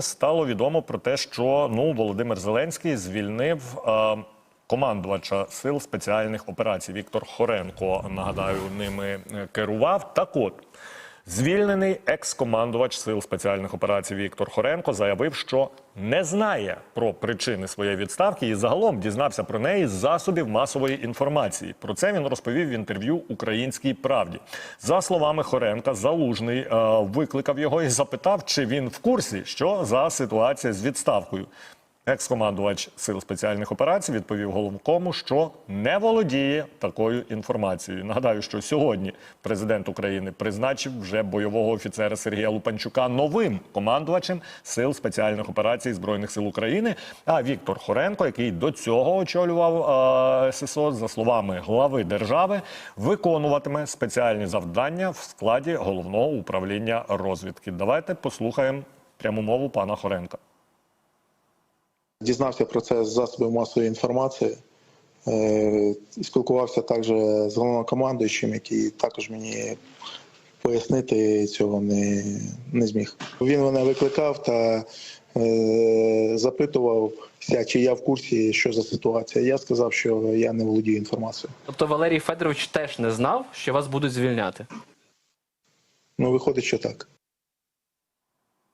Стало відомо про те, що ну Володимир Зеленський звільнив е, командувача сил спеціальних операцій Віктор Хоренко. Нагадаю, ними е, керував. Так от. Звільнений екс-командувач сил спеціальних операцій Віктор Хоренко заявив, що не знає про причини своєї відставки і загалом дізнався про неї з засобів масової інформації. Про це він розповів в інтерв'ю Українській правді. За словами Хоренка, залужний е, викликав його і запитав, чи він в курсі, що за ситуація з відставкою. Екс-командувач сил спеціальних операцій відповів головкому, що не володіє такою інформацією. Нагадаю, що сьогодні президент України призначив вже бойового офіцера Сергія Лупанчука новим командувачем сил спеціальних операцій збройних сил України. А Віктор Хоренко, який до цього очолював е, ССО, за словами глави держави, виконуватиме спеціальні завдання в складі головного управління розвідки. Давайте послухаємо пряму мову пана Хоренка. Дізнався про це з засобів масової інформації. Е, Спілкувався також з головнокомандуючим, який також мені пояснити цього не, не зміг. Він мене викликав та е, запитувався, чи я в курсі, що за ситуація. Я сказав, що я не володію інформацією. Тобто Валерій Федорович теж не знав, що вас будуть звільняти. Ну, виходить, що так.